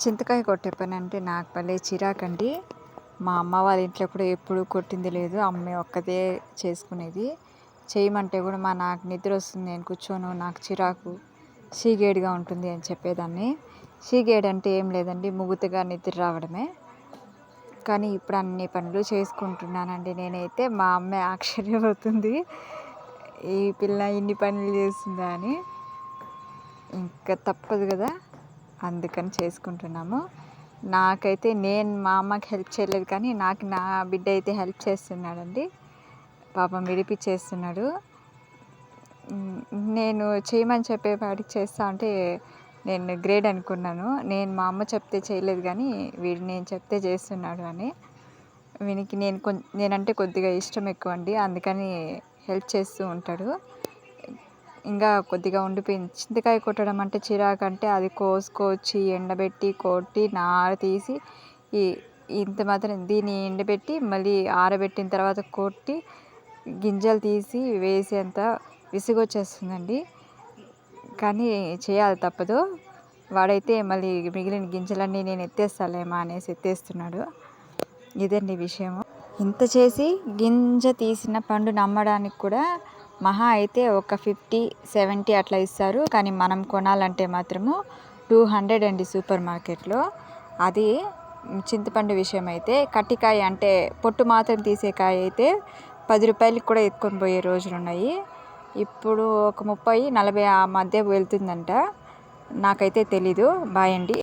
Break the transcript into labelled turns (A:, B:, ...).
A: చింతకాయ కొట్టే పని అంటే నాకు భలే చిరాకండి. మా అమ్మ వాళ్ళ ఇంట్లో కూడా ఎప్పుడు కొట్టింది లేదు. అమ్మే ఒక్కదే చేసుకునేది. చేయమంటే కూడా మా నాకు నిద్ర వస్తుంది. నేను కూర్చోను నాకు చిరాకు సీగేడిగా ఉంటుంది అని చెప్పేదాన్ని. షీగేడ్ అంటే ఏం లేదండి ముగుతగా నిద్ర రావడమే. కానీ ఇప్పుడు అన్ని పనులు చేసుకుంటున్నానండి నేనైతే. మా అమ్మ ఆశ్చర్యపోతుంది. ఈ పిల్ల ఇన్ని పనులు చేస్తుందా అని. ఇంకా తప్పదు కదా. అందుకని చేసుకుంటున్నాము. నాకైతే నేను మా అమ్మకి హెల్ప్ చేయలేదు కానీ నాకు నా బిడ్డ అయితే హెల్ప్ చేస్తున్నాడండి. పాపం విడిపించేస్తున్నాడు నేను చేయమని చెప్పేవాడికి చేస్తా అంటే నేను గ్రేడ్ అనుకున్నాను. నేను మా అమ్మ చెప్తే చేయలేదు కానీ వీడు నేను చెప్తే చేస్తున్నాడు అని. వీనికి నేను కొం నేనంటే కొద్దిగా ఇష్టం ఎక్కువ అండి అందుకని హెల్ప్ చేస్తూ ఉంటాడు. ఇంకా కొద్దిగా ఉండిపోయింది చింతకాయ కొట్టడం అంటే చిరాకు అంటే అది కోసుకొచ్చి ఎండబెట్టి కొట్టి నార తీసి ఈ ఇంత మాత్రం దీన్ని ఎండబెట్టి మళ్ళీ ఆరబెట్టిన తర్వాత కొట్టి గింజలు తీసి వేసేంత విసుగొచ్చేస్తుందండి. కానీ చేయాలి తప్పదు. వాడైతే మళ్ళీ మిగిలిన గింజలన్నీ నేను ఎత్తేస్తాలేమా అనేసి ఎత్తేస్తున్నాడు. ఇదండి విషయము. ఇంత చేసి గింజ తీసిన పండు నమ్మడానికి కూడా మహా అయితే ఒక ఫిఫ్టీ సెవెంటీ అట్లా ఇస్తారు. కానీ మనం కొనాలంటే మాత్రము టూ హండ్రెడ్ అండి సూపర్ మార్కెట్లో. అది చింతపండు విషయం అయితే. కట్టికాయ అంటే పొట్టు మాత్రం తీసే కాయ అయితే పది రూపాయలకి కూడా ఎత్తుకొని పోయే రోజులు ఉన్నాయి. ఇప్పుడు ఒక ముప్పై నలభై ఆ మధ్య వెళ్తుందంట. నాకైతే తెలీదు. బాయ్ అండి.